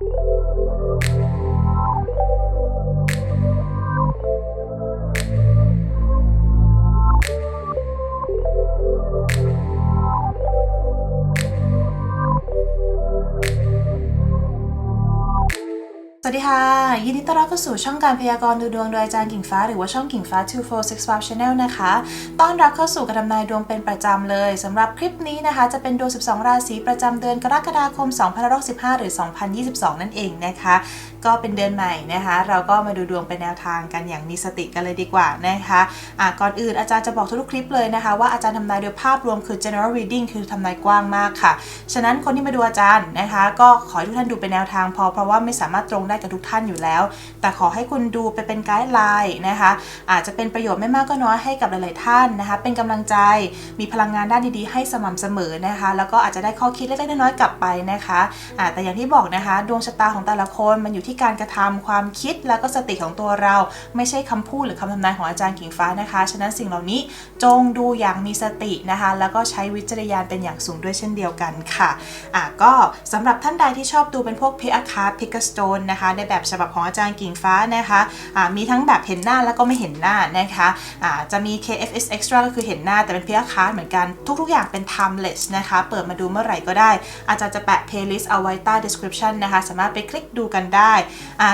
you สวัสดีค่ะ ยินดีต้อนรับเข้าสู่ช่องการพยากรณ์ดูดวงโดยอาจารย์กิ่งฟ้าหรือว่าช่องกิ่งฟ้า 2465 Channel นะคะ ต้อนรับเข้าสู่การทำนายดวงเป็นประจำเลยสำหรับคลิปนี้นะคะ จะเป็นดวง 12 ราศีประจำเดือนกรกฎาคม 2565 หรือ 2022 นั่นเองนะคะ ก็เป็นเดือนใหม่นะคะ เราก็มาดูดวงเป็นแนวทางกันอย่างมีสติกันเลยดีกว่านะคะะก่อนอื่นอาจารย์จะบอกทุกคลิปเลยนะคะ ว่าอาจารย์ทำนายโดยภาพรวมคือ general reading คือทำนายกว้างมากค่ะ ฉะนั้นคนที่มาดูอาจารย์นะคะ ก็ขอให้ทุกท่านดูเป็นแนวทางพอเพราะว่าไม่สามารถตรงได้กับทุกท่านอยู่แล้ว แต่ขอให้คุณดูไปเป็นไกด์ไลน์นะคะ อาจจะเป็นประโยชน์ไม่มากก็น้อยให้กับหลาย ๆ ท่านนะคะ เป็นกำลังใจ มีพลังงานด้านดี ๆ ให้สม่ำเสมอนะคะ แล้วก็อาจจะได้ข้อคิดเล็ก ๆ น้อย ๆ กลับไปนะคะอ่าแต่อย่างที่บอกนะคะ ดวงชะตาของแต่ละคนมันอยู่ที่การกระทำความคิดแล้วก็สติของตัวเรา ไม่ใช่คำพูดหรือคำทำนายของอาจารย์กิ่งฟ้านะคะ ฉะนั้นสิ่งเหล่านี้จงดูอย่างมีสตินะคะ แล้วก็ใช้วิจารณญาณเป็นอย่างสูงด้วยเช่นเดียวกันค่ะ อะก็สำหรับท่านใดที่ชอบดูเป็นพวกเพิอาคาพิกสโตนนะคะในแบบฉบับของอาจารย์กิ่งฟ้านะคะอ่ามีทั้งแบบเห็นหน้าแล้วก็ไม่เห็นหน้านะคะอ่าจะมี KFS Extra ก็คือเห็นหน้าแต่เป็นพิอาคาเหมือนกันทุกๆ อย่างเป็น timeless นะคะ เปิดมาดูเมื่อไหร่ก็ได้ อาจารย์จะแปะ playlist เอาไว้ใต้ description นะคะ สามารถไปคลิกดูกันได้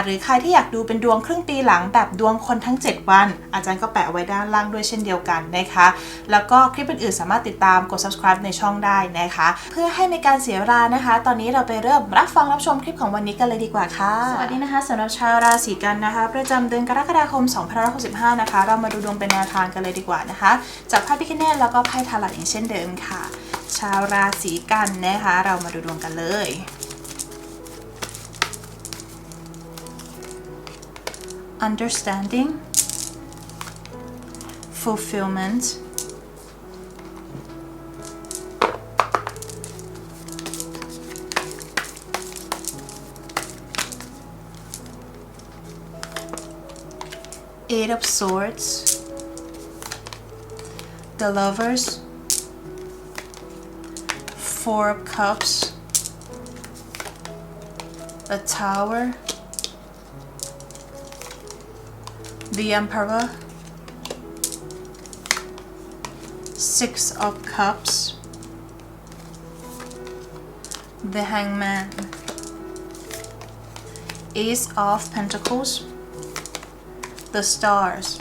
หรือใครที่อยากดูเป็นดวงครึ่งปีหลังแบบดวงคนทั้ง 7 วัน อาจารย์ก็แปะไว้ด้านล่างด้วยเช่นเดียวกันนะคะ แล้วก็คลิปอื่นๆสามารถติดตามกด subscribe ในช่องได้นะคะ เพื่อให้ในการเสียเวลานะคะ ตอนนี้เราไปเริ่มรับฟังรับชมคลิปของวันนี้กันเลยดีกว่าค่ะวัสดีนะคะสำหรับชาวราศีกันนะคะ ประจำเดือนกรกฎาคม 2565 นะคะ เรามาดูดวงเป็นแนวทางกันเลยดีกว่านะคะ จากไพ่พิคเนตแล้วก็ไพ่ทารัตอย่างเช่นเดิมค่ะ ชาวราศีกันนะคะ เรามาดูดวงกันเลย understanding fulfillment Eight of Swords, the Lovers, Four of Cups, the Tower, the Emperor, Six of Cups, the Hangman, Ace of Pentacles, the Stars,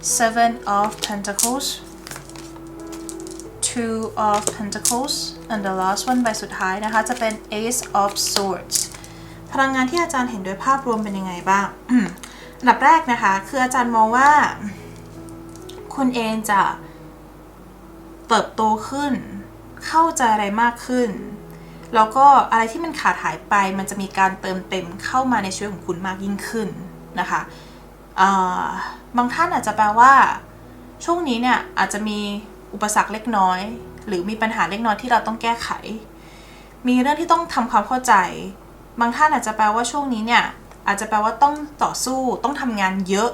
Seven of Pentacles, Two of Pentacles, and the last one ใบสุดท้ายนะคะ จะเป็น Ace of Swords พลังงานที่อาจารย์เห็นโดยภาพรวมเป็นยังไงบ้างอันดับแรกนะคะ คืออาจารย์มองว่า คุณเองจะเติบโตขึ้น เข้าใจอะไรมากขึ้น แล้วก็อะไรที่มันขาดหายไปมันจะมีการเติมเต็มเข้ามาในชีวิตของคุณมากยิ่งขึ้นนะคะบางท่านอาจจะแปลว่า ช่วงนี้เนี่ยอาจจะมีอุปสรรคเล็กน้อย หรือมีปัญหาเล็กน้อยที่เราต้องแก้ไข มีเรื่องที่ต้องทำความเข้าใจ บางท่านอาจจะแปลว่าช่วงนี้เนี่ยอาจจะแปลว่าต้องต่อสู้ต้องทำงานเยอะ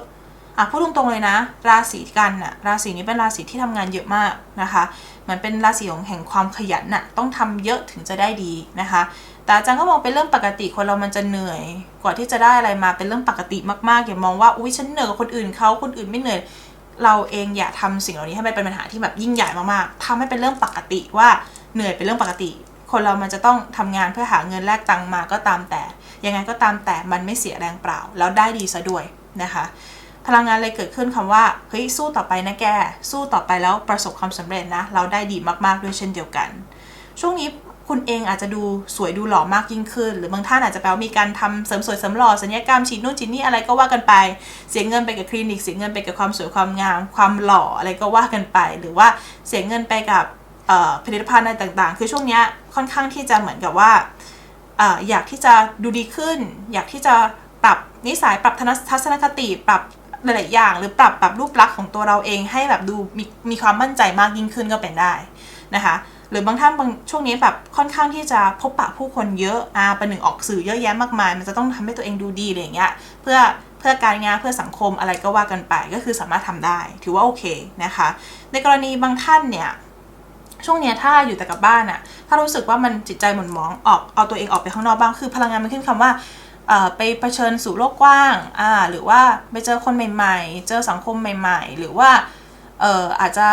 อะพูดตรงๆเลยนะ ราศีกันน่ะราศีนี้เป็นราศีที่ทำงานเยอะมากนะคะเหมือนเป็นราศีของแห่งความขยันน่ะต้องทำเยอะถึงจะได้ดีนะคะ แต่อาจารย์ก็มองเป็นเรื่องปกติคนเรามันจะเหนื่อย กว่าที่จะได้อะไรมาเป็นเรื่องปกติมากๆอย่ามองว่าอุ้ยฉันเหนื่อยกว่าคนอื่นเขาคนอื่นไม่เหนื่อยเราเองอย่าทำสิ่งเหล่านี้ให้มันเป็นปัญหาที่แบบยิ่งใหญ่มากๆทำให้เป็นเรื่องปกติว่าเหนื่อยเป็นเรื่องปกติ คนเรามันจะต้องทำงานเพื่อหาเงินแลกตังมาก็ตามแต่ ยังไงก็ตามแต่มันไม่เสียแรงเปล่า แล้วได้ดีซะด้วยนะคะ พลังงานเลยเกิดขึ้นคำว่าเฮ้ยสู้ต่อไปนะแก สู้ต่อไปแล้วประสบความสำเร็จนะ เราได้ดีมากๆด้วยเช่นเดียวกัน ช่วงนี้คุณเองอาจจะดูสวยดูหล่อมากยิ่งขึ้น หรือบางท่านอาจจะแปลว่ามีการทำเสริมสวยเสริมหล่อสัญญกรรมฉีดนู่นฉีดนี่อะไรก็ว่ากันไป เสียเงินไปกับคลินิก เสียเงินไปกับความสวยความงาม ความหล่ออะไรก็ว่ากันไป หรือว่าเสียเงินไปกับผลิตภัณฑ์อะไรต่างๆ คือช่วงนี้ค่อนข้างที่จะเหมือนกับว่าออยากที่จะดูดีขึ้น อยากที่จะปรับนิสัยปรับทัศนคติปรับ หลายๆอย่างหรือปรับปรับรูปลักษณ์ของตัวเราเองให้แบบดูมีมีความมั่นใจมากยิ่งขึ้นก็เป็นได้นะคะ หรือบางท่านบางช่วงนี้แบบค่อนข้างที่จะพบปะผู้คนเยอะอาประหนึ่งออกสื่อเยอะแยะมากมาย มันจะต้องทำให้ตัวเองดูดีอะไรอย่างเงี้ยเพื่อเพื่อการงานเพื่อสังคมอะไรก็ว่ากันไปก็คือสามารถทำได้ ถือว่าโอเคนะคะ ในกรณีบางท่านเนี่ยช่วงเนี้ยถ้าอยู่แต่กับบ้านอะถ้ารู้สึกว่ามันจิตใจหม่นหมองออกเอาตัวเองออกไปข้างนอกบ้างคือพลังงานมันขึ้นคำว่า ไปเผชิญสู่โลกกว้างอ่าหรือว่าไปเจอคนใหม่ๆ เจอสังคมใหม่ ๆ หรือว่าเอออาจจะ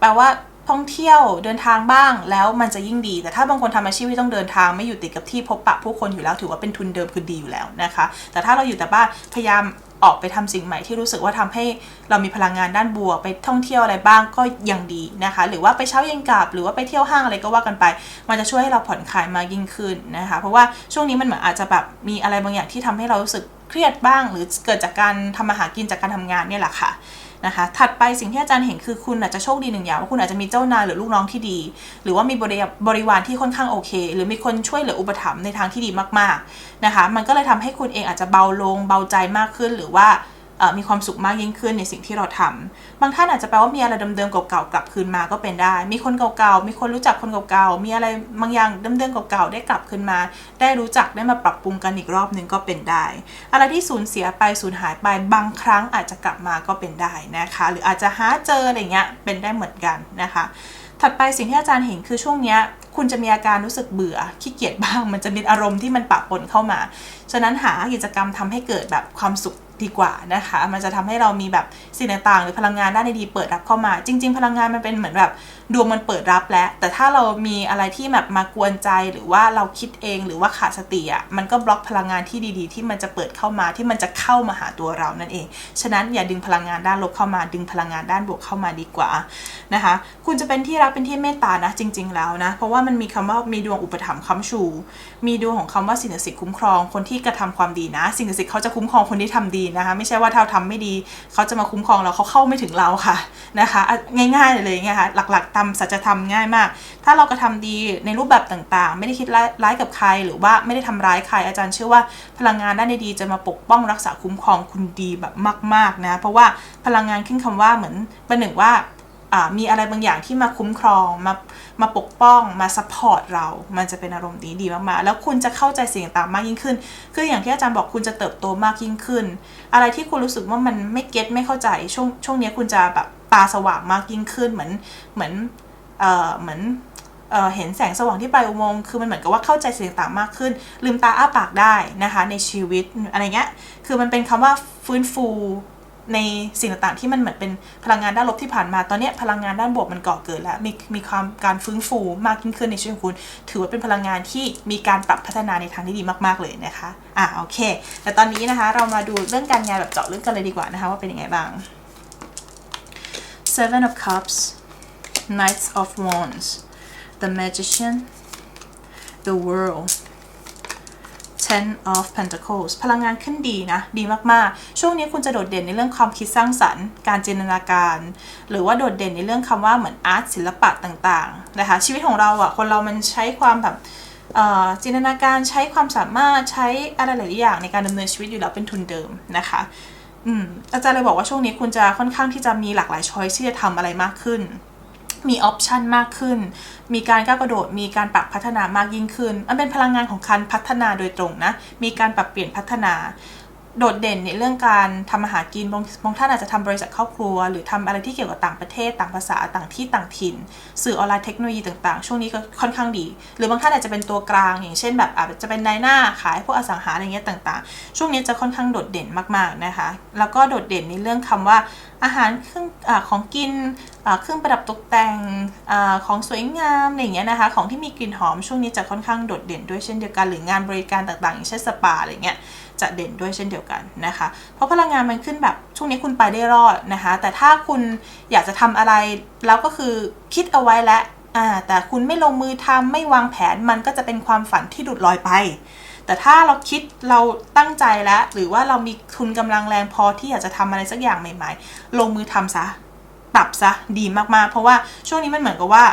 แปลว่าท่องเที่ยวเดินทางบ้างแล้วมันจะยิ่งดี แต่ถ้าบางคนทำอาชีพที่ต้องเดินทางไม่อยู่ติดกับที่พบปะผู้คนอยู่แล้วถือว่าเป็นทุนเดิมคือดีอยู่แล้วนะคะ แต่ถ้าเราอยู่แต่บ้านพยายาม ออกไปทำสิ่งใหม่ที่รู้สึกว่าทำให้เรามีพลังงานด้านบวก ไปท่องเที่ยวอะไรบ้างก็ยังดีนะคะ หรือว่าไปเช้าเย็นกลับ หรือว่าไปเที่ยวห้างอะไรก็ว่ากันไป มันจะช่วยให้เราผ่อนคลายมากยิ่งขึ้นนะคะ เพราะว่าช่วงนี้มันเหมือนอาจจะแบบมีอะไรบางอย่างที่ทำให้เรารู้สึกเครียดบ้าง หรือเกิดจากการทำมาหากินจากการทำงานเนี่ยแหละค่ะ นะคะ ถัดไปสิ่งที่อาจารย์เห็นคือคุณอาจจะโชคดีหนึ่งอย่างว่าคุณอาจจะมีเจ้านายหรือลูกน้องที่ดี หรือว่ามีบริบริวารที่ค่อนข้างโอเค หรือมีคนช่วยเหลืออุปถัมภ์ในทางที่ดีมากๆนะคะ มันก็เลยทำให้คุณเองอาจจะเบาลงเบาใจมากขึ้นหรือว่า มีความสุขมากยิ่งขึ้นในสิ่งที่เราทำบางท่านอาจจะแปลว่ามีอะไรเดิมๆเก่าๆกลับคืนมาก็เป็นได้ มีคนเก่าๆ มีคนรู้จักคนเก่าๆ มีอะไรบางอย่างเดิมๆเก่าๆได้กลับคืนมา ได้รู้จักได้มาปรับปรุงกันอีกรอบหนึ่งก็เป็นได้ อะไรที่สูญเสียไปสูญหายไปบางครั้งอาจจะกลับมาก็เป็นได้นะคะ หรืออาจจะหาเจออะไรเงี้ยเป็นได้เหมือนกันนะคะ ถัดไปสิ่งที่อาจารย์เห็นคือช่วงเนี้ยคุณจะมีอาการรู้สึกเบื่อขี้เกียจบ้าง มันจะมีอารมณ์ที่มันปะปนเข้ามา ฉะนั้นหากิจกรรมทำให้เกิดแบบความสุข ดีกว่านะคะ มันจะทำให้เรามีแบบสิ่งต่างๆ หรือพลังงานด้านดีๆเปิดรับเข้ามา จริง ๆ พลังงานมันเป็นเหมือนแบบดวงมันเปิดรับแล้ว แต่ถ้าเรามีอะไรที่แบบมากวนใจหรือว่าเราคิดเองหรือว่าขาดสติอะมันก็บล็อกพลังงานที่ดีๆ ที่มันจะเปิดเข้ามาที่มันจะเข้ามาหาตัวเรานั่นเอง ฉะนั้นอย่าดึงพลังงานด้านลบเข้ามา ดึงพลังงานด้านบวกเข้ามาดีกว่านะคะ คุณจะเป็นที่รักเป็นที่เมตตานะจริง ๆ แล้วนะ เพราะว่ามันมีคำว่ามีดวงอุปถัมภ์ค้ำชู มีดวงของคำว่าสิ่งศักดิ์สิทธิ์คุ้มครองคนที่กระทำความดีนะ สิ่งศักดิ์สิทธิ์เขาจะคุ้มครองคนที่ทำดีนะคะ ไม่ใช่ว่าเท่าทำไม่ดี เขาจะมาคุ้มครองเราเขาเข้าไม่ถึงเราค่ะนะคะ ง่ายๆเลยไงคะหลักๆตามสัจธรรมง่ายมาก ถ้าเรากระทำดีในรูปแบบต่างๆ ไม่ได้คิดร้ายกับใครหรือว่าไม่ได้ทำร้ายใครอาจารย์เชื่อว่าพลังงานด้านดีจะมาปกป้องรักษาคุ้มครองคุณดีแบบมาก ๆนะ เพราะว่าพลังงานขึ้นคำว่าเหมือนประหนึ่งว่า มีอะไรบางอย่างที่มาคุ้มครองมามาปกป้องมาซัพพอร์ตเรา มันจะเป็นอารมณ์ดีดีมากๆ แล้วคุณจะเข้าใจสิ่งต่างๆมากยิ่งขึ้น คืออย่างที่อาจารย์บอกคุณจะเติบโตมากยิ่งขึ้น อะไรที่คุณรู้สึกว่ามันไม่เก็ตไม่เข้าใจช่วงช่วงนี้คุณจะแบบตาสว่างมากยิ่งขึ้นเหมือนเหมือนเอ่อเหมือนเอ่อเห็นแสงสว่างที่ปลายอุโมงค์คือมันเหมือนกับว่าเข้าใจสิ่งต่างๆมากขึ้น ลืมตาอ้าปากได้นะคะในชีวิตอะไรเงี้ย คือมันเป็นคำว่าฟื้นฟู ในสิ่งต่างๆที่มันเหมือนเป็นพลังงานด้านลบที่ผ่านมา ตอนนี้พลังงานด้านบวกมันก่อเกิดแล้ว มีมีความการฟื้นฟูมากยิ่งขึ้นในชีวิตของคุณ ถือว่าเป็นพลังงานที่มีการปรับพัฒนาในทางที่ดีมากๆเลยนะคะ อะโอเค แต่ตอนนี้นะคะเรามาดูเรื่องการงานแบบเจาะลึกกันเลยดีกว่านะคะว่าเป็นยังไงบ้าง Seven of Cups Knights of Wands The Magician The World Ten of Pentacles พลังงานขึ้นดีนะ ดีมากๆ ช่วงนี้คุณจะโดดเด่นในเรื่องความคิดสร้างสรรค์ การจินตนาการ หรือว่าโดดเด่นในเรื่องคำว่าเหมือนอาร์ตศิลปะต่างๆนะคะ ชีวิตของเราอะคนเรามันใช้ความแบบเอ่อจินตนาการใช้ความสามารถใช้อะไรหลายอย่างในการดำเนินชีวิตอยู่แล้วเป็นทุนเดิมนะคะอืมอาจารย์เลยบอกว่าช่วงนี้คุณจะค่อนข้างที่จะมีหลากหลายช้อยที่จะทำอะไรมากขึ้น มีออปชันมากขึ้น มีการก้าวกระโดด มีการปรับพัฒนามากยิ่งขึ้น มันเป็นพลังงานของการพัฒนาโดยตรงนะ มีการปรับเปลี่ยนพัฒนา โดดเด่นในเรื่องการทำอาหารกินบางบางท่านอาจจะทำบริษัทครอบครัว หรือทำอะไรที่เกี่ยวกับต่างประเทศ ต่างภาษา ต่างที่ต่างถิ่น สื่อออนไลน์เทคโนโลยีต่างๆ ช่วงนี้ก็ค่อนข้างดี หรือบางท่านอาจจะเป็นตัวกลาง อย่างเช่นแบบอาจจะเป็นนายหน้าขายพวกอสังหาอะไรเงี้ยต่าง ๆ ช่วงนี้จะค่อนข้างโดดเด่นมากๆนะคะ แล้วก็โดดเด่นในเรื่องคำว่าอาหารเครื่องอของกินเครื่องประดับตกแต่งอของสวยงามอะไรอย่างเงี้ยนะคะ ของที่มีกลิ่นหอมช่วงนี้จะค่อนข้างโดดเด่นด้วยเช่นเดียวกัน หรืองานบริการต่างๆ อย่างเช่นสปาอะไรเงี้ยจะเด่นด้วยเช่นเดียวกันนะคะ เพราะพลังงานมันขึ้นแบบช่วงนี้คุณไปได้รอดนะคะ แต่ถ้าคุณอยากจะทำอะไรแล้วก็คือคิดเอาไว้แล้วแต่คุณไม่ลงมือทำไม่วางแผนมันก็จะเป็นความฝันที่หลุดลอยไป แต่ถ้าเราคิดเราตั้งใจแล้ว หรือว่าเรามีทุนกำลังแรงพอที่อยากจะทำอะไรสักอย่างใหม่ ๆ ลงมือทำซะปรับซะดีมากๆ เพราะว่าช่วงนี้มันเหมือนกับว่า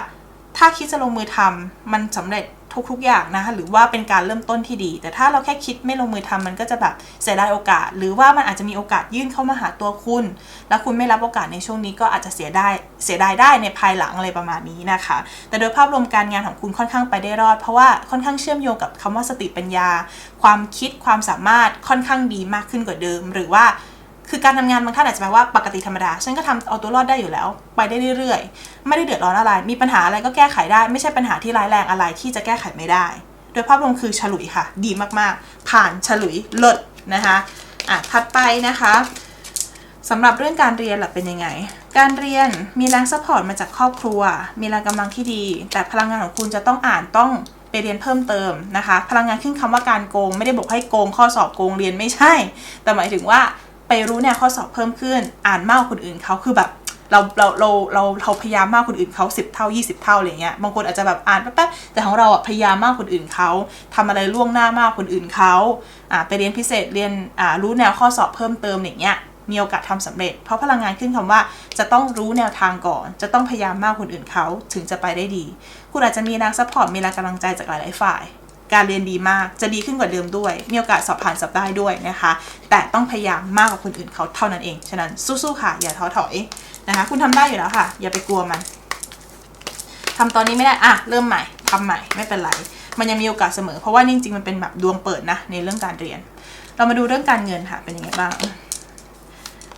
ถ้าคิดจะลงมือทำมันสำเร็จ ทุกๆอย่างนะคะหรือว่าเป็นการเริ่มต้นที่ดี แต่ถ้าเราแค่คิดไม่ลงมือทำมันก็จะแบบเสียดายโอกาส หรือว่ามันอาจจะมีโอกาสยื่นเข้ามาหาตัวคุณ แล้วคุณไม่รับโอกาสในช่วงนี้ก็อาจจะเสียได้เสียดายได้ในภายหลังอะไรประมาณนี้นะคะ แต่โดยภาพรวมการงานของคุณค่อนข้างไปได้รอด เพราะว่าค่อนข้างเชื่อมโยงกับคำว่าสติปัญญา ความคิดความสามารถค่อนข้างดีมากขึ้นกว่าเดิม หรือว่า คือการทำงานบางท่านอาจจะแปลว่าปกติธรรมดา ฉันก็ทำเอาตัวรอดได้อยู่แล้ว ไปได้เรื่อยๆ ไม่ได้เดือดร้อนอะไร มีปัญหาอะไรก็แก้ไขได้ ไม่ใช่ปัญหาที่ร้ายแรงอะไรที่จะแก้ไขไม่ได้ โดยภาพรวมคือฉลุยค่ะ ดีมากๆ ผ่านฉลุยเลิศนะคะอะถัดไปนะคะสำหรับเรื่องการเรียนล่ะเป็นยังไง การเรียนมีแรงซัพพอร์ตมาจากครอบครัว มีแรงกำลังที่ดี แต่พลังงานของคุณจะต้องอ่านต้องไปเรียนเพิ่มเติมนะคะ พลังงานขึ้นคำว่าการโกง ไม่ได้บอกให้โกงข้อสอบโกงเรียนไม่ใช่ แต่หมายถึงว่า ไปรู้แนวข้อสอบเพิ่มขึ้น อ่านมากกว่าคนอื่นเขาคือแบบเราเราเราเราเราพยายามมากคนอื่นเขา10 เท่า 20 เท่าอะไรเงี้ยบางคนอาจจะแบบอ่านแป๊บๆแต่ของเราอะพยายามมากคนอื่นเขาทำอะไรล่วงหน้ามากคนอื่นเขาอ่าไปเรียนพิเศษเรียนอ่ารู้แนวข้อสอบเพิ่มเติมอย่างเงี้ยมีโอกาสทำสำเร็จ เพราะพลังงานขึ้นคำว่าจะต้องรู้แนวทางก่อน จะต้องพยายามมากคนอื่นเขาถึงจะไปได้ดี คุณอาจจะมีแรงซัพพอร์ตมีแรงกำลังใจจากหลายๆฝ่าย การเรียนดีมากจะดีขึ้นกว่าเดิมด้วย มีโอกาสสอบผ่านสอบได้ด้วยนะคะ แต่ต้องพยายามมากกว่าคนอื่นเขาเท่านั้นเอง ฉะนั้นสู้ๆค่ะ อย่าท้อถอยนะคะ คุณทำได้อยู่แล้วค่ะ อย่าไปกลัวมันทำตอนนี้ไม่ได้อะเริ่มใหม่ทำใหม่ไม่เป็นไร มันยังมีโอกาสเสมอ เพราะว่าจริงๆมันเป็นแบบดวงเปิดนะในเรื่องการเรียน เรามาดูเรื่องการเงินค่ะ เป็นยังไงบ้าง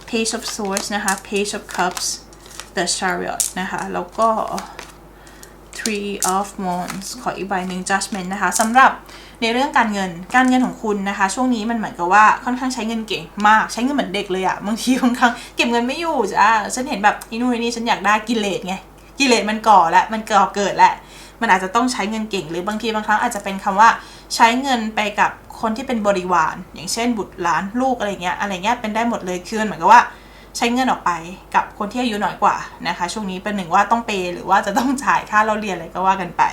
Page of Swords นะคะ Page of Cups The Chariot นะคะ แล้วก็ Three of Wands ขออีกใบหนึ่ง Judgment นะคะสำหรับในเรื่องการเงินการเงินของคุณนะคะ ช่วงนี้มันเหมือนกับว่าค่อนข้างใช้เงินเก่งมากใช้เงินเหมือนเด็กเลยอะบางทีบางครั้งเก็บเงินไม่อยู่จ้าฉันเห็นแบบอีนู่นนี่ฉันอยากได้กิเลสไงกิเลสมันก่อและมันก่อเกิดแหละ มันอาจจะต้องใช้เงินเก่ง หรือบางทีบางครั้งอาจจะเป็นคำว่าใช้เงินไปกับคนที่เป็นบริวาร อย่างเช่นบุตรหลานลูกอะไรเงี้ยอะไรเงี้ยเป็นได้หมดเลยคือเหมือนกับว่า ใช้เงินออกไปกับคนที่อายุน้อยกว่านะคะ ช่วงนี้เป็นหนึ่งว่าต้องเปย์หรือว่าจะต้องจ่ายค่าเราเรียนอะไรก็ว่ากันไป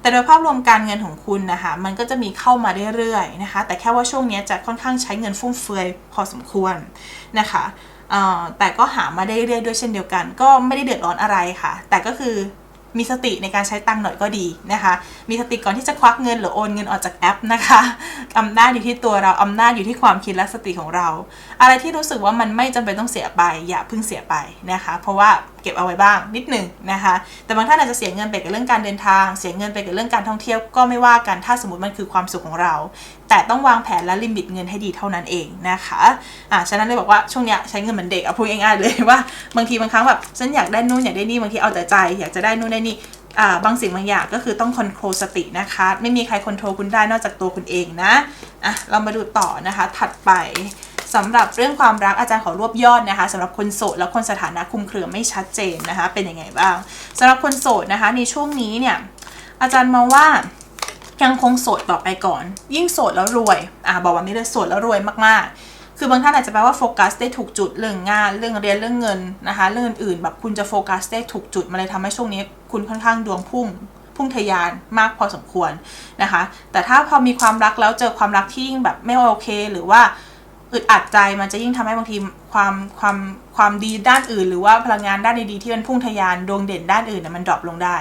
แต่โดยภาพรวมการเงินของคุณนะคะ มันก็จะมีเข้ามาเรื่อยๆนะคะ แต่แค่ว่าช่วงนี้จะค่อนข้างใช้เงินฟุ่มเฟือยพอสมควรนะคะแต่ก็หามาได้เรื่อยๆด้วยเช่นเดียวกัน ก็ไม่ได้เดือดร้อนอะไรค่ะ แต่ก็คือ มีสติในการใช้ตังค์หน่อยก็ดีนะคะ มีสติก่อนที่จะควักเงินหรือโอนเงินออกจากแอปนะคะอำนาจอยู่ที่ตัวเราอำนาจอยู่ที่ความคิดและสติของเรา อะไรที่รู้สึกว่ามันไม่จำเป็นต้องเสียไป อย่าเพิ่งเสียไปนะคะ เพราะว่า เก็บเอาไว้บ้างนิดหนึ่งนะคะ แต่บางท่านอาจจะเสียเงินไปกับเรื่องการเดินทาง เสียเงินไปกับเรื่องการท่องเที่ยวก็ไม่ว่ากันถ้าสมมติมันคือความสุขของเรา แต่ต้องวางแผนและลิมิตเงินให้ดีเท่านั้นเองนะคะอ่าฉะนั้นเลยบอกว่าช่วงเนี้ยใช้เงินเหมือนเด็กอะพูดง่ายๆเลยว่าบางทีบางครั้งแบบฉันอยากได้นู่นอยากได้นี่บางทีเอาแต่ใจ อยากจะได้นู่นได้นี่อ่าบางสิ่งบางอย่างก็คือต้องคอนโทรลสตินะคะ ไม่มีใครคอนโทรลคุณได้นอกจากตัวคุณเองนะอะเรามาดูต่อนะคะถัดไป สำหรับเรื่องความรักอาจารย์ขอรวบยอดนะคะสำหรับคนโสดและคนสถานะคุมเครือไม่ชัดเจนนะคะ เป็นยังไงบ้างสำหรับคนโสดนะคะ ในช่วงนี้เนี่ยอาจารย์มองว่ายังคงโสดต่อไปก่อน ยิ่งโสดแล้วรวยอ่าบอกว่าไม่ได้โสดแล้วรวยมากๆ คือบางท่านอาจจะแปลว่าโฟกัสได้ถูกจุดเรื่องงานเรื่องเรียนเรื่องเงินนะคะเรื่องอื่นๆแบบคุณจะโฟกัสได้ถูกจุดมันเลยทำให้ช่วงนี้ คุณค่อนข้างดวงพุ่งพุ่งทะยานมากพอสมควรนะคะ แต่ถ้าพอมีความรักแล้วเจอความรักที่ยิ่งแบบไม่โอเค หรือว่า อึดอัดใจมันจะยิ่งทำให้บางทีความความความดีด้านอื่น หรือว่าพลังงานด้านดีๆที่มันพุ่งทะยานดวงเด่นด้านอื่นน่ะมันดรอปลงได้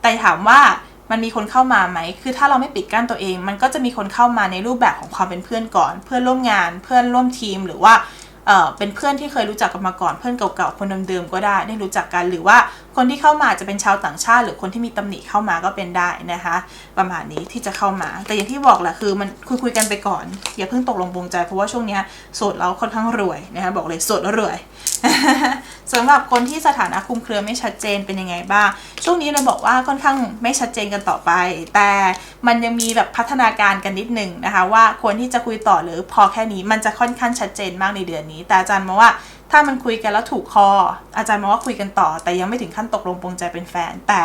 แต่ถามว่ามันมีคนเข้ามาไหม คือถ้าเราไม่ปิดกั้นตัวเอง มันก็จะมีคนเข้ามาในรูปแบบของความเป็นเพื่อนก่อน เพื่อนร่วมงาน เพื่อนร่วมทีม หรือว่า เออเป็นเพื่อนที่เคยรู้จักกันมาก่อนเพื่อนเก่าๆคนเดิมๆก็ได้ได้รู้จักกันหรือว่าคนที่เข้ามาจะเป็นชาวต่างชาติ หรือคนที่มีตำหนิเข้ามาก็เป็นได้นะคะ ประมาณนี้ที่จะเข้ามา แต่อย่างที่บอกแหละคือมันคุยคุยๆกันไปก่อน อย่าเพิ่งตกลงปลงใจ เพราะว่าช่วงนี้โสดแล้วค่อนข้างรวยนะคะบอกเลยโสดแล้วรวยสำหรับคนที่สถานะคุมเครือไม่ชัดเจนเป็นยังไงบ้าง ช่วงนี้เราบอกว่าค่อนข้างไม่ชัดเจนกันต่อไป แต่มันยังมีแบบพัฒนาการกันนิดหนึ่งนะคะ ว่าควรที่จะคุยต่อหรือพอแค่นี้มันจะค่อนข้างชัดเจนมากในเดือนนี้แต่อาจารย์มองว่าถ้ามันคุยกันแล้วถูกคอ อาจารย์มองว่าคุยกันต่อ แต่ยังไม่ถึงขั้นตกลงปรงใจเป็นแฟน แต่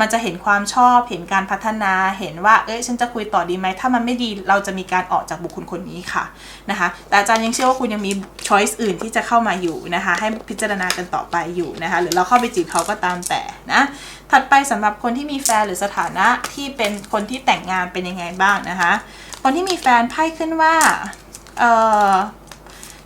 มันจะเห็นความชอบเห็นการพัฒนาเห็นว่าเอ้ยฉันจะคุยต่อดีไหมถ้ามันไม่ดีเราจะมีการออกจากบุคคลคนนี้ค่ะนะคะแต่อาจารย์ยังเชื่อว่าคุณยังมีช้อยส์อื่นที่จะเข้ามาอยู่นะคะให้พิจารณากันต่อไปอยู่นะคะหรือเราเข้าไปจีบเขาก็ตามแต่นะถัดไปสำหรับคนที่มีแฟนหรือสถานะที่เป็นคนที่แต่งงานเป็นยังไงบ้างนะคะคนที่มีแฟนไพ่ขึ้นว่าเอ่อ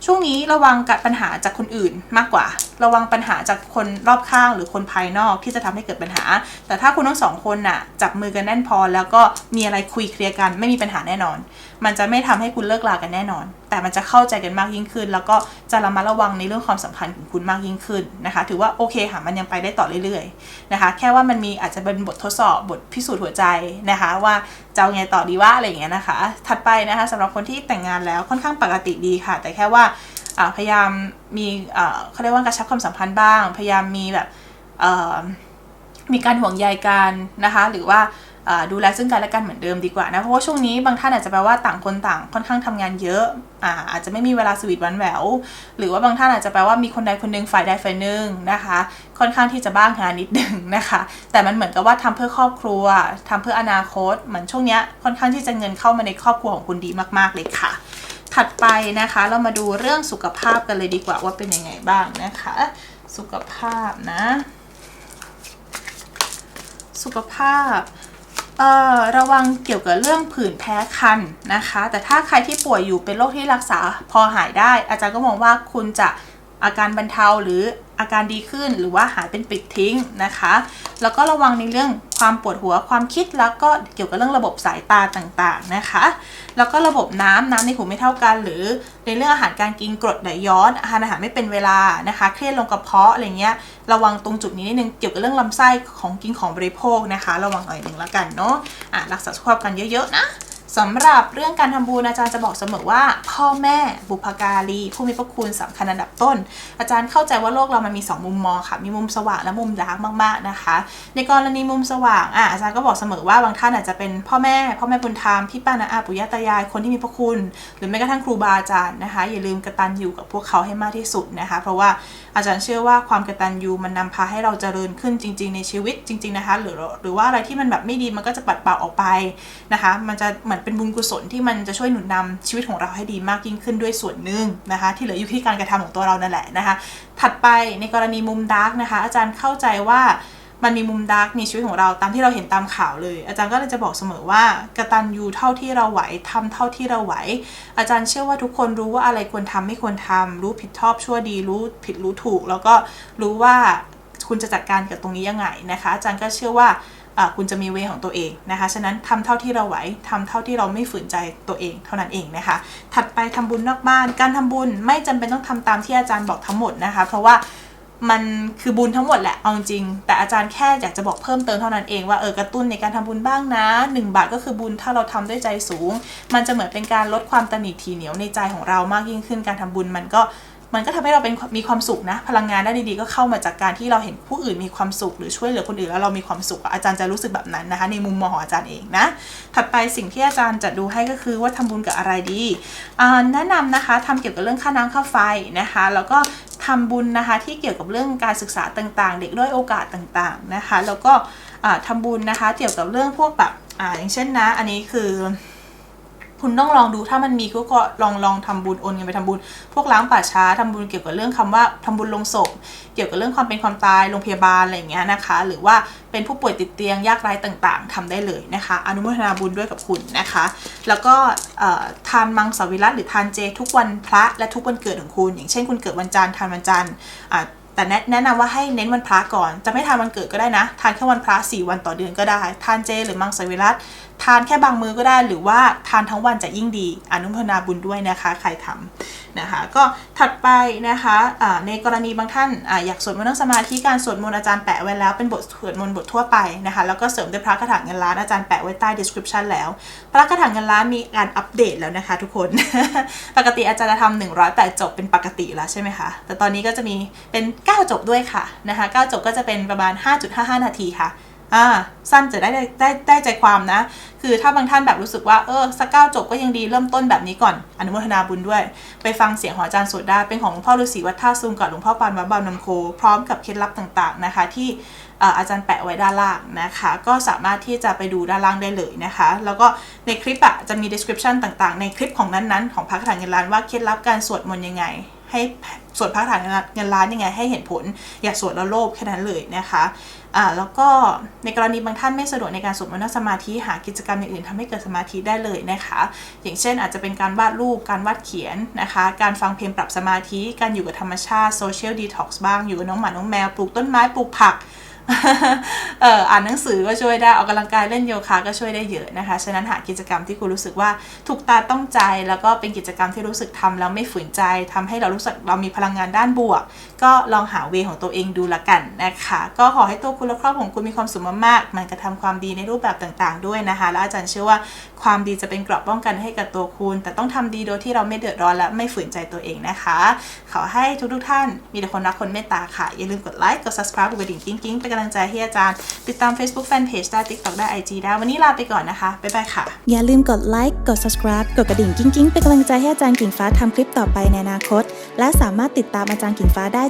ช่วงนี้ระวังกับปัญหาจากคนอื่นมากกว่า ระวังปัญหาจากคนรอบข้างหรือคนภายนอกที่จะทำให้เกิดปัญหา แต่ถ้าคุณทั้งสองคนน่ะจับมือกันแน่นพอแล้วก็มีอะไรคุยเคลียร์กันไม่มีปัญหาแน่นอน มันจะไม่ทำให้คุณเลิกลากันแน่นอน แต่มันจะเข้าใจกันมากยิ่งขึ้น แล้วก็จะระมัดระวังในเรื่องความสัมพันธ์ของคุณมากยิ่งขึ้นนะคะ ถือว่าโอเคค่ะมันยังไปได้ต่อเรื่อยๆนะคะ แค่ว่ามันมีอาจจะเป็นบททดสอบบทพิสูจน์หัวใจนะคะ ว่าจะเอาไงต่อดีว่าอะไรอย่างเงี้ยนะคะ ถัดไปนะคะสำหรับคนที่แต่งงานแล้วค่อนข้างปกติดีค่ะ แต่แค่ว่าพยายามมีเขาเรียกว่ากระชับความสัมพันธ์บ้าง พยายามมีแบบมีการห่วงใยกันนะคะ หรือว่า ดูแลซึ่งกันและกันเหมือนเดิมดีกว่านะ เพราะว่าช่วงนี้บางท่านอาจจะแปลว่าต่างคนต่างค่อนข้างทำงานเยอะอาอาจจะไม่มีเวลาสวีทวันแหววหรือว่าบางท่านอาจจะแปลว่ามีคนใดคนหนึ่งฝ่ายใดฝ่ายหนึ่งนะคะ ค่อนข้างที่จะบ้างงานนิดหนึ่งนะคะ แต่มันเหมือนกับว่าทำเพื่อครอบครัวทำเพื่ออนาคต เหมือนช่วงนี้ค่อนข้างที่จะเงินเข้ามาในครอบครัวของคุณดีมาก ๆเลยค่ะ ถัดไปนะคะ เรามาดูเรื่องสุขภาพกันเลยดีกว่าว่าเป็นยังไงบ้างนะคะ สุขภาพนะ สุขภาพ เอ่อระวังเกี่ยวกับเรื่องผื่นแพ้คันนะคะ แต่ถ้าใครที่ป่วยอยู่เป็นโรคที่รักษาพอหายได้ อาจารย์ก็มองว่าคุณจะอาการบรรเทาหรือ อาการดีขึ้นหรือว่าหายเป็นปิดทิ้งนะคะ แล้วก็ระวังในเรื่องความปวดหัวความคิดแล้วก็เกี่ยวกับเรื่องระบบสายตาต่างๆนะคะ แล้วก็ระบบน้ำน้ำในหูไม่เท่ากัน หรือในเรื่องอาหารการกินกรดไหลย้อนอาหารอาหารไม่เป็นเวลานะคะเครียดลงกระเพาะอะไรเงี้ยระวังตรงจุดนี้นิดนึงเกี่ยวกับเรื่องลำไส้ของกินของบริโภคนะคะ ระวังหน่อยหนึ่งละกันเนาะอะรักษาสุขภาพกันเยอะๆนะ สำหรับเรื่องการทำบุญอาจารย์จะบอกเสมอว่า พ่อแม่บุพการีผู้มีพระคุณสำคัญอันดับต้น อาจารย์เข้าใจว่าโลกเรามันมี 2 มุมมองค่ะ มีมุมสว่างและมุมดาร์กมากๆนะคะ ในกรณีมุมสว่างอะอาจารย์ก็บอกเสมอว่าบางท่านอาจจะเป็นพ่อแม่ พ่อแม่บุญธรรมพี่ป้านาอาปู่ย่าตายายคนที่มีพระคุณ หรือแม้กระทั่งครูบาอาจารย์นะคะ อย่าลืมกระตัญญูกับพวกเขาให้มากที่สุดนะคะ เพราะว่า อาจารย์เชื่อว่าความกตัญญูมันนำพาให้เราเจริญขึ้นจริง ๆ ในชีวิตจริง ๆนะคะ หรือหรือว่าอะไรที่มันแบบไม่ดีมันก็จะปัดเป่าออกไปนะคะ มันจะเหมือนเป็นบุญกุศลที่มันจะช่วยหนุนนำชีวิตของเราให้ดีมากยิ่งขึ้นด้วยส่วนหนึ่งนะคะ ที่เหลืออยู่ที่การกระทำของตัวเรานั่นแหละนะคะ ถัดไปในกรณีมุมดาร์กนะคะ อาจารย์เข้าใจว่า มันมีมุมดาร์กในชีวิตของเราตามที่เราเห็นตามข่าวเลย อาจารย์ก็เลยจะบอกเสมอว่ากระตัญญูเท่าที่เราไหวทำเท่าที่เราไหว อาจารย์เชื่อว่าทุกคนรู้ว่าอะไรควรทำไม่ควรทำรู้ผิดชอบชั่วดีรู้ผิดรู้ถูก แล้วก็รู้ว่าคุณจะจัดการกับตรงนี้ยังไงนะคะ อาจารย์ก็เชื่อว่าคุณจะมีเวของตัวเองนะคะ ฉะนั้นทำเท่าที่เราไหวทำเท่าที่เราไม่ฝืนใจตัวเองเท่านั้นเองนะคะ ถัดไปทำบุญนอกบ้าน การทำบุญไม่จำเป็นต้องทำตามที่อาจารย์บอกทั้งหมดนะคะ เพราะว่า มันคือบุญทั้งหมดแหละเอาจริง แต่อาจารย์แค่อยากจะบอกเพิ่มเติมเท่านั้นเองว่าเออกระตุ้นในการทำบุญบ้างนะ 1 บาทก็คือบุญถ้าเราทำด้วยใจสูง มันจะเหมือนเป็นการลดความตนีทีเหนียวในใจของเรามากยิ่งขึ้นการทำบุญมันก็ มันก็ทำให้เราเป็นมีความสุขนะ พลังงานด้านดีๆก็เข้ามาจากการที่เราเห็นผู้อื่นมีความสุข หรือช่วยเหลือคนอื่นแล้วเรามีความสุขอาจารย์จะรู้สึกแบบนั้นนะคะ ในมุมมองของอาจารย์เองนะถัดไปสิ่งที่อาจารย์จะดูให้ก็คือว่าทำบุญกับอะไรดีแนะนำนะคะทำเกี่ยวกับเรื่องค่าน้ำค่าไฟนะคะ แล้วก็ทำบุญนะคะที่เกี่ยวกับเรื่องการศึกษาต่างๆ เด็กด้อยโอกาสต่างๆนะคะ แล้วก็อ่าทำบุญนะคะเกี่ยวกับเรื่องพวกแบบออย่างเช่นนะ อันนี้คือ คุณต้องลองดูถ้ามันมีก็ลองลองทำบุญโอนเงินไปทำบุญ พวกล้างป่าช้าทำบุญเกี่ยวกับเรื่องคำว่าทำบุญลงศพ เกี่ยวกับเรื่องความเป็นความตายโรงพยาบาลอะไรอย่างเงี้ยนะคะ หรือว่าเป็นผู้ป่วยติดเตียงยากไร้ต่างๆทำได้เลยนะคะ อนุโมทนาบุญด้วยกับคุณนะคะ แล้วก็ทานมังสวิรัตหรือทานเจ ทุกวันพระและทุกวันเกิดของคุณ อย่างเช่นคุณเกิดวันจันทร์ทานวันจันทร์แต่แนะนำว่าให้เน้นวันพระก่อน จะไม่ทานวันเกิดก็ได้นะ ทานแค่วันพระ 4 วันต่อเดือนก็ได้ ทานเจ หรือมังสวิรัตทานแค่บางมือก็ได้หรือว่าทานทั้งวันจะยิ่งดี อนุโมทนาบุญด้วยนะคะ ใครทำนะคะ ก็ถัดไปนะคะะในกรณีบางท่านออยากสวดมนต์นั่งสมาธิการสวดมนต์อาจารย์แปะไว้แล้วเป็นบทสวดมนต์บททั่วไปนะคะ แล้วก็เสริมด้วยพระคาถาเงินล้านอาจารย์แปะไว้ใต้ description แล้ว พระคาถาเงินล้านมีการอัปเดตแล้วนะคะทุกคน ปกติอาจารย์จะทำหนึ่งร้อยแปดจบเป็นปกติแล้วใช่ไหมคะ แต่ตอนนี้ก็จะมีเป็น 9 จบด้วยค่ะนะคะ9จบก็จะเป็นประมาณ 5.55 นาทีค่ะ อ่าสั้นจะได้ได้ได้ใจความนะ คือถ้าบางท่านแบบรู้สึกว่าเออสักเก้าจบก็ยังดีเริ่มต้นแบบนี้ก่อน อนุโมทนาบุญด้วย ไปฟังเสียงของอาจารย์สวดได้เป็นของหลวงพ่อฤาษีวัดท่าซุงกับหลวงพ่อปานวัดบางน้ำโค พร้อมกับเคล็ดลับต่างๆนะคะ ที่อาจารย์แปะไว้ด้านล่างนะคะ ก็สามารถที่จะไปดูด้านล่างได้เลยนะคะ แล้วก็ในคลิปอะจะมี description ต่างๆ ในคลิปของนั้นๆของพระคาถาเงินล้านว่าเคล็ดลับการสวดมนต์ยังไง ให้สวดพระฐานเงินล้านยังไงให้เห็นผล อย่าสวดแล้วโลภแค่นั้นเลยนะคะอ่าแล้วก็ในกรณีบางท่านไม่สะดวกในการสวดมนต์สมาธิหากิจกรรมอย่างอื่นทำให้เกิดสมาธิได้เลยนะคะ อย่างเช่นอาจจะเป็นการวาดรูปการวาดเขียนนะคะ การฟังเพลงปรับสมาธิ การอยู่กับธรรมชาติโซเชียลดีท็อกซ์บ้างอยู่กับน้องหมาน้องแมวปลูกต้นไม้ปลูกผัก เอ่ออ่านหนังสือก็ช่วยได้ออกกำลังกายเล่นโยคะก็ช่วยได้เยอะนะคะ ฉะนั้นหากิจกรรมที่คุณรู้สึกว่าถูกตาต้องใจ แล้วก็เป็นกิจกรรมที่รู้สึกทำแล้วไม่ฝืนใจทำให้เรารู้สึกเรามีพลังงานด้านบวก ก็ลองหาเวของตัวเองดูละกันนะคะ ก็ขอให้ตัวคุณและครอบครัวของคุณมีความสุขมากๆ มันกระทำความดีในรูปแบบต่างๆ ด้วยนะคะ และอาจารย์เชื่อว่าความดีจะเป็นเกราะป้องกันให้กับตัวคุณ แต่ต้องทำดีโดยที่เราไม่เดือดร้อนและไม่ฝืนใจตัวเองนะคะ ขอให้ทุกๆท่านมีแต่คนรักคนเมตตาค่ะ อย่าลืมกดไลค์ กด subscribe กดกระดิ่งกิ้งกิ้งเป็นกำลังใจให้อาจารย์ ติดตาม Facebook Fanpage ได้ TikTok ได้ IG ได้ วันนี้ลาไปก่อนนะคะ บ๊ายบายค่ะ อย่าลืมกดไลค์ กด subscribe กดกระดิ่งกิ้งกิ้งเป็นกำลังใจให้อาจารย์กิ่งฟ้าทำคลิปต่อไปในอนาคต และสามารถติดตามอาจารย์กิ่งฟ้าได้